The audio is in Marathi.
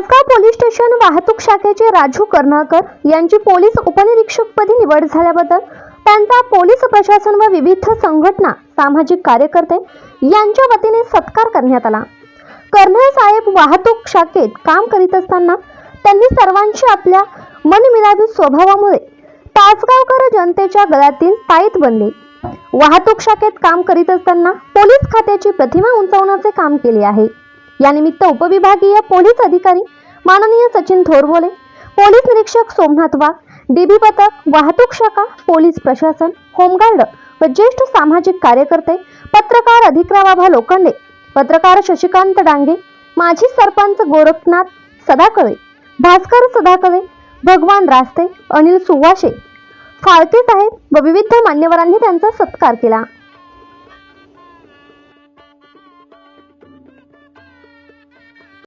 पोलीस स्टेशन वाहतूक शाखेचे राजू कर्नाळकर यांची पोलीस उपनिरीक्षकपदी निवड झाल्याबद्दल त्यांचा पोलीस प्रशासन व विविध संघटना सामाजिक कार्यकर्ते यांच्या वतीने सत्कार करण्यात आला. कर्नल साहेब वाहतूक शाखेत काम करीत असताना त्यांनी सर्वांशी आपल्या मनमिळावी स्वभावामुळे तासगावकर जनतेच्या गळ्यातील ताईत बनले. वाहतूक शाखेत काम करीत असताना पोलीस खात्याची प्रतिमा उंचावण्याचे काम केले आहे. यानिमित्त उपविभागीय पोलीस अधिकारी माननीय सचिन थोरबोले पोलीस निरीक्षक सोमनाथ वाघ डीबी पथक वाहतूक शाखा पोलीस प्रशासन होमगार्ड व ज्येष्ठ सामाजिक कार्यकर्ते पत्रकार अधिकरावाभा लोखंडे पत्रकार शशिकांत डांगे माजी सरपंच गोरखनाथ सदाकळे भास्कर सदाकळे भगवान रास्ते अनिल सुवाशे. फाळके साहेब व विविध मान्यवरांनी त्यांचा सत्कार केला.